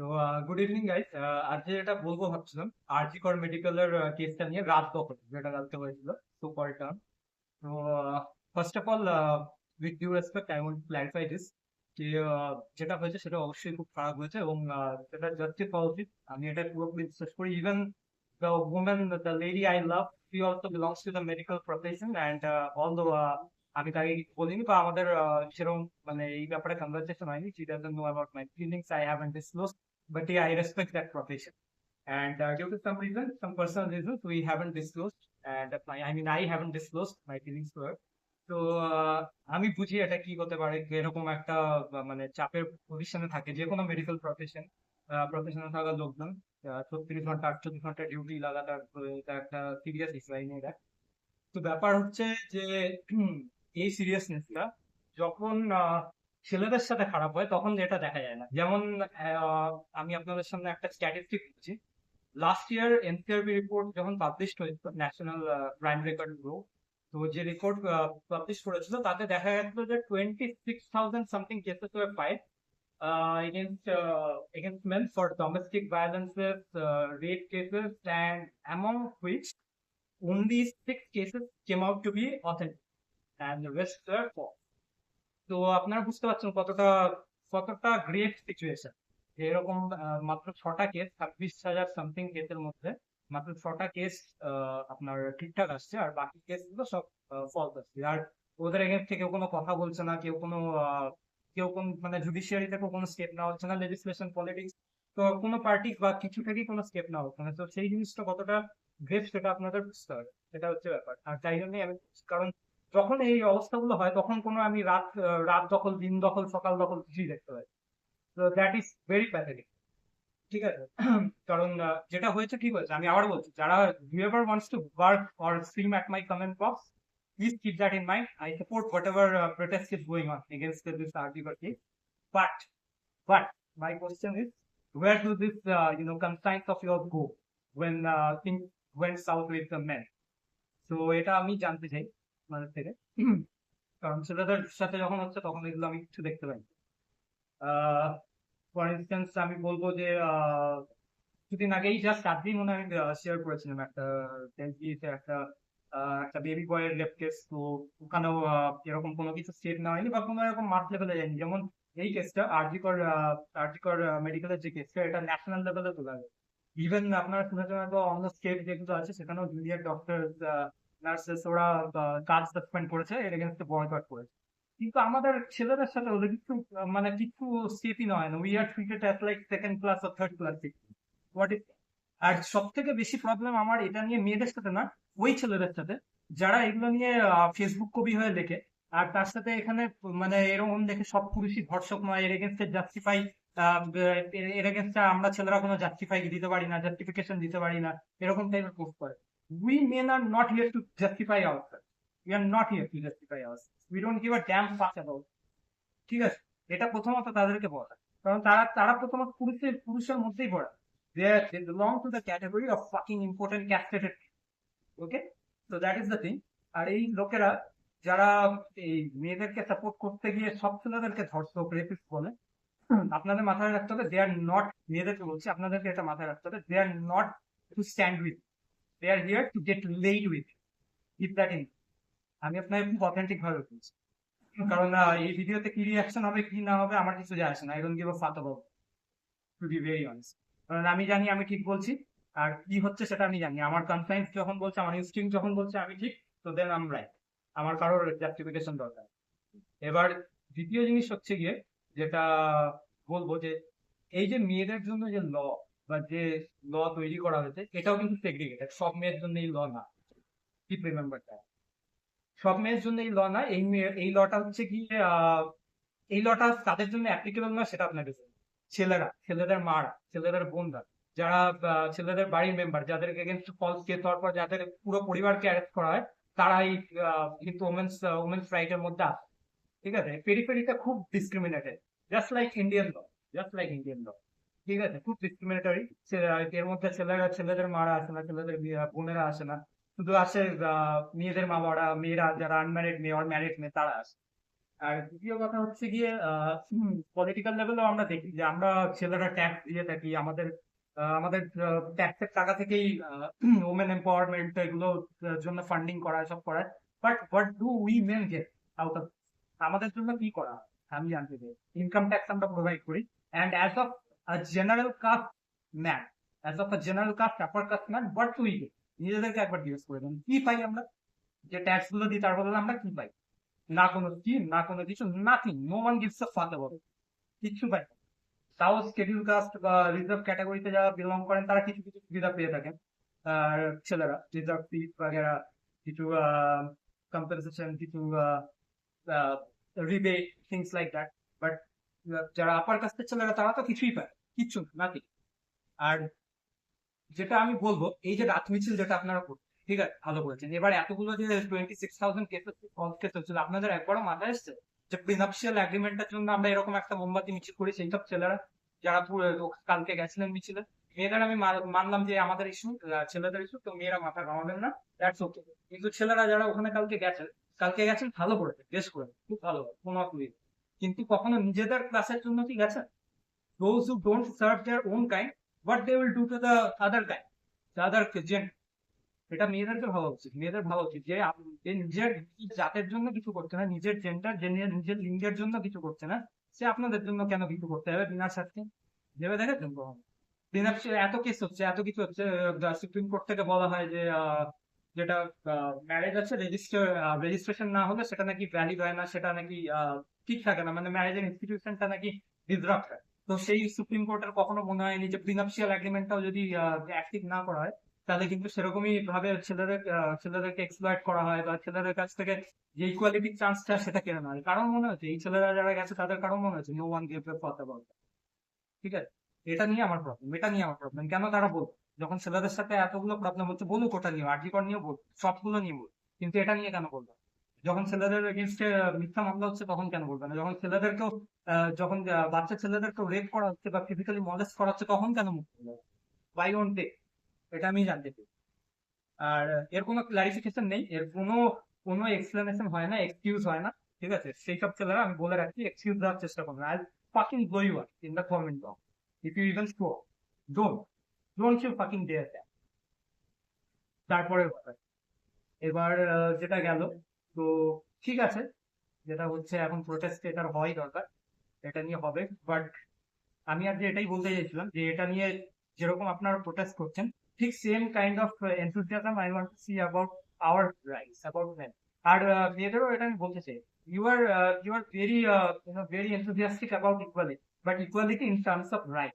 তো good evening guys আজকে যেটা বলব ভাবছিলাম আরজি কর মেডিকেলের কেসটা নিয়ে রাত দখল যেটা কালকে হয়েছিল সুপার টার্ম তো first of all with due respect I want clarify this যে যেটা হয়েছে সেটা অবশ্যই খুব খারাপ হয়েছে এবং সেটা উচিত আমি এটা পুরোপুরি বিশ্বাস করি। Even the women the lady I love also belongs to the medical profession and all the আমি তাকে বলিনি বা আমাদের সেরকম মানে এই ব্যাপারে কনভারসেশন হয়নি, she doesn't know about my feelings, I haven't disclosed but yeah I respect that profession and uh, due to some reason some personal reasons we haven't disclosed and uh, I mean I haven't disclosed my feelings to her তো আমি বুঝি এটা কি হতে পারে এরকম একটা মানে চাপের পজিশনে থাকে যে কোনো মেডিকেল প্রফেশন প্রফেশনে থাকা লোকজন ছত্রিশ ঘণ্টা আটচল্লিশ ঘণ্টা ডিউটি লাগাতার এটা একটা সিরিয়াস ইস্যু এটা তো ব্যাপার হচ্ছে যে এই সিরিয়াসনেসটা যখন ছেলেদের সাথে খারাপ হয় তখন এটা দেখা যায় না যেমন আমি আপনাদের সামনে একটা স্ট্যাটিস্টিক দিচ্ছি লাস্ট ইয়ার এনসিআরবি রিপোর্ট যখন পাবলিশ হয়েছিল ন্যাশনাল ক্রাইম রেকর্ড ব্যুরো তো যে রিপোর্ট পাবলিশ করেছিল তাতে দেখা গেছিল যে twenty six thousand something cases were file against uh, against men for domestic violences, among which only six cases came out to be authentic, and the rest were false. তো আপনারা বুঝতে পারছেন কতটা কতটা গ্রেট সিচুয়েশন এরকম মাত্র ছটা case ছাব্বিশ হাজার সামথিং কেসের মধ্যে মাত্র ছটা কেস আপনার ঠিকঠাক আসছে আর বাকি কেসগুলো সব ফলস আসছে আর ওদের এগেন্স্ট থেকে কোনো কথা বলছে না, কেউ কোনো কেউ কোন মানে জুডিশিয়ারি থেকে কোনো স্টেপ নেওয়া হচ্ছে না লেজিসলেশন পলিটিক্স তো কোনো পার্টি বা কিছু থেকেই কোনো স্টেপ নেওয়া হচ্ছে না। তো সেই জিনিসটা কতটা গ্রেট সেটা আপনাদের বুঝতে হবে, সেটা হচ্ছে ব্যাপার। আর তাই জন্যই আমি, কারণ যখন এই অবস্থাগুলো হয়, তখন কোনো আমি রাত রাত দখল, দিন দখল, সকাল দখল কিছুই দেখতে পাই তো দ্যাট ইজ ভেরি প্যাথেটিক ঠিক আছে? কারণ যেটা হয়েছে ঠিক হয়েছে, আমি আবার বলছি, যারা however wants to work or seem at my comment box please keep that in mind I support whatever protest is going on against this RG but but my question is where do this you know conscience of your go when thing when south with the man so এটা আমি জানতে চাই। আপনাদের থেকে। কারণ ছেলেদের সাথে যখন হচ্ছে তখন এগুলো আমি কিছু দেখতে পাই। ফর ইনস্টেন্স আমি বলব যে কিছুদিন আগেই জাস্ট আজকেই মনে হয় শেয়ার করেছিলাম একটা একটা একটা বেবি বয়ের রেপ কেস তো ওখানেও এরকম কোনো কিছু স্টেপ নেওয়া হয়নি বা কোনো এরকম মাস লেভেলে যায়নি। যেমন এই কেসটা আরজিকর আরজিকর মেডিকেলের যে কেসটা এটা ন্যাশনাল লেভেলে তোলা হবে ইভেন আপনারা শুনেছেন অন্য স্টেট যেগুলো আছে, সেখানেও জুনিয়র ডক্টর নার্সেস ওরা করেছে, এর এগেনস্টে বয়কট করেছে। কিন্তু আমাদের ছেলেদের সাথে ওদের কিছু মানে কিছু স্টেপই নয়। না we are treated as like second class or third class what are সব থেকে বেশি প্রবলেম আমার এটা নিয়ে মেয়েদের সাথে না, ওই ছেলেদের সাথে, যারা এগুলো নিয়ে ফেসবুক কবি হয়ে লেখে, আর তার সাথে এখানে মানে এরকম দেখে সব পুরুষই ধর্ষক নয়, এর এগেনস্টে জাস্টিফাই এর এগেনস্টে আমরা ছেলেরা কোনো জাস্টিফাই দিতে পারি না জাস্টিফিকেশন দিতে পারি না, এরকম টাইপের পোস্ট করে। We men are not here to justify our we are not here to justify our we don't give a damn fuck about ঠিক আছে? এটা প্রথমত তাদেরকে বলা। কারণ তারা তারা প্রথমত পুরুষের পুরুষের মধ্যেই পড়ে। Are, they belong to the category of fucking important castrated okay তো দ্যাট ইজ দ্য থিং আর এই লোকেরা, যারা এই মেয়েদেরকে সাপোর্ট করতে গিয়ে সব ছেলেদেরকে ধর্ষক রেপিস্ট বলে আপনাদের মাথায় রাখতে হবে দে আর নট মেয়েদেরকে বলছি, আপনাদেরকে এটা মাথায় রাখতে হবে they are not to stand with আমি খুব অথেন্টিক ভাবে বলছি। কারণ এই ভিডিওতে কি রিয়াকশন হবে, কি না হবে, আমার কিছু যায় আসে না। টু বি ভেরি অনেস্ট কারণ, আমি জানি, আমি ঠিক বলছি। আর কি হচ্ছে সেটা আমি জানি। আমার কনফারেন্স যখন বলছে, আমার ইনস্টিং যখন বলছে, আমি ঠিক, তো দেন আম রাইট আমার কারোর জাস্টিফিকেশন দরকার এবার, দ্বিতীয় জিনিস হচ্ছে গিয়ে, যেটা বলব যে, এই যে মেয়েদের জন্য যে ল বা যে ল তৈরি করা হয়েছে এটাও কিন্তু সেগ্রিগেটেড সব মেয়ের জন্য এই ল না কিপ রিমেম্বার দ্যাট সব মেয়ের জন্য এই ল না, এই এই লটা হচ্ছে কি এই লটা তাদের জন্য অ্যাপ্লিকেবল না, সেটা বলব। ছেলেরা, ছেলেদের মারা, ছেলেদের বোনরা, যারা ছেলেদের বাড়ির মেম্বার যাদের এগেনস্ট ফলস কেস হওয়ার পর যাদের পুরো পরিবারকে অ্যারেস্ট করা হয় তারা এই কিন্তু ওমেন্স ওমেন্স রাইটের মধ্যে আছে। ঠিক আছে? পেরিফেরিটা খুব discriminated just like Indian law just like Indian law ঠিক আছে খুব ডিসক্রিমিনেটরি এর মধ্যে ছেলেরা ছেলেদের মারা আসে না ছেলেদের বোনেরা আসে না। শুধু আসে মেয়েদের মা বাবারা মেয়েরা যারা আনম্যারিড মেয়ে আর ম্যারিড মেয়ে তারা আসে। আর দ্বিতীয় কথা হচ্ছে গিয়ে পলিটিক্যাল লেভেলেও আমরা দেখি যে আমরা ছেলেরা ট্যাক্স দিয়ে থাকি আমাদের আমাদের ট্যাক্সের টাকা থেকেই ওমেন এম্পাওয়ারমেন্ট এগুলো আহ, জন্য ফান্ডিং করা সব করা but what do we men get out of আমাদের জন্য কি করা আমি জানতে চাই। ইনকাম ট্যাক্স আমরা প্রোভাইড করি। And as of general caste man as of general caste upper caste man what do we get নিজেদেরকে একবার জিজ্ঞেস করে দেন কি পাই আমরা? যে ট্যাক্সগুলো দিই, তার বদলে আমরা কি পাই? না কোনো স্কিম না কোনো কিছু nothing no one gives a fuck about কিচ্ছু পাই। তাও স্কেডিউল কাস্ট বা রিজার্ভ ক্যাটাগরিতে যারা বিলং করেন, তারা কিছু কিছু সুবিধা পেয়ে থাকেন। আর ছেলেরা রিজার্ভ ফি বাগেরা, কিছু কম্পেনসেশন কিছু rebate things like that but যারা আপার কাস্টের ছেলেরা, তারা তো কিছুই পায় কিচ্ছু নাথিং আর যেটা আমি বলব, এই যে রাত মিছিল যেটা আপনারা করছেন ঠিক আছে, ভালো করেছেন। এবার এতগুলো যে টোয়েন্টি সিক্স থাউজেন্ড কেস আপনাদের একবারও মাথায় এসছে যে প্রিনাপশিয়াল এগ্রিমেন্টের জন্য আমরা এরকম একটা মোমবাতি মিছিল করি, সেই সব ছেলেরা, যারা কালকে গেছিলেন মিছিলে, মেয়েদের আমি মানলাম যে আমাদের ইস্যু ছেলেদের ইস্যু তো মেয়েরা মাথা ঘামাবেন না দ্যাটস ওকে কিন্তু ছেলেরা যারা ওখানে কালকে গেছেন কালকে গেছেন, ভালো করেছে বেশ করে খুব ভালো, কোনো অসুবিধা কিন্তু কখনো নিজেদের ক্লাসের জন্য কি গেছেন? Those who don't serve their own kind, what they will do to the other kind? The other gen এটা মেয়েদেরকে ভাবা উচিত। মেয়েদের ভাবা উচিত যে নিজের জাতের জন্য কিছু করছে না, নিজের জেন্ডার যে নিজের লিঙ্গের জন্য কিছু করছে না, সে আপনাদের জন্য কেন কিছু করতে হবে বিনা স্বার্থে ভেবে দেখেছেন? এত কেস হচ্ছে, এত কিছু হচ্ছে সুপ্রিম কোর্ট থেকে বলা হয় যে যেটা ম্যারেজ আছে রেজিস্টার রেজিস্ট্রেশন না হলে সেটা নাকি ভ্যালিড হয় না, সেটা নাকি ঠিক থাকে না। মানে ম্যারেজের ইনস্টিটিউশনটা নাকি ডিসরাপ্ট হয়। তো সেই সুপ্রিম কোর্টের কখনো মনে হয়নি যে প্রিনাপশিয়াল এগ্রিমেন্টটাও যদি অ্যাক্টিভ না করা হয়, তাহলে কিন্তু সেরকমই ভাবে ছেলেদের ছেলেদেরকে এক্সপ্লয়েট করা হয় বা ছেলেদের কাছ থেকে যে ইকুয়ালিটি চান্সটা সেটা কেড়ে নেওয়া হয়। কারণ মনে হচ্ছে, এই ছেলেরা যারা গেছে তাদের কারণ মনে হচ্ছে নো ওয়ান গেভ কথা বলতে ঠিক আছে? এটা নিয়ে আমার প্রবলেম এটা নিয়ে আমার প্রবলেম কেন তারা বলব যখন ছেলেদের সাথে এতগুলো প্রবলেম হচ্ছে, বলুক ওটা নিয়ে আর্জিকর নিয়ে বল সবগুলো নিয়ে বল কিন্তু এটা নিয়ে কেন বলব? যখন ছেলেদের এগেনস্টে মিথ্যা মামলা হচ্ছে তখন কেন বলবে না? যখন ছেলেদেরকেও যখন বাচ্চা ছেলেদেরকেও রেপ করা হচ্ছে বা ফিজিক্যালি মলেস্ট করা হচ্ছে তখন কেন মুখ বাই ওন টেক এটা আমি জানতে চাই। আর এর কোনো ক্লারিফিকেশন নেই, এর কোনো কোনো এক্সপ্লেনেশন হয় না এক্সকিউজ হয় না, ঠিক আছে? সেই সব ছেলেরা, আমি বলে রাখছি এক্সকিউজ দেওয়ার চেষ্টা করবেন I fucking blow you are in the comment box if you even show don't don't you fucking dare তারপরে এবার যেটা গেল তো ঠিক আছে, যেটা হচ্ছে এখন প্রোটেস্ট এটার হওয়াই দরকার, এটা নিয়ে হবে। বাট আমি আর যে এটাই বলতে চাইছিলাম যে এটা নিয়ে যেরকম আপনারা প্রোটেস্ট করছেন, ঠিক same kind of enthusiasm I want to see about our rights about men আর মেয়েদেরও এটা আমি বলতে চাই। You are you are very very enthusiastic about equality but equality in terms of right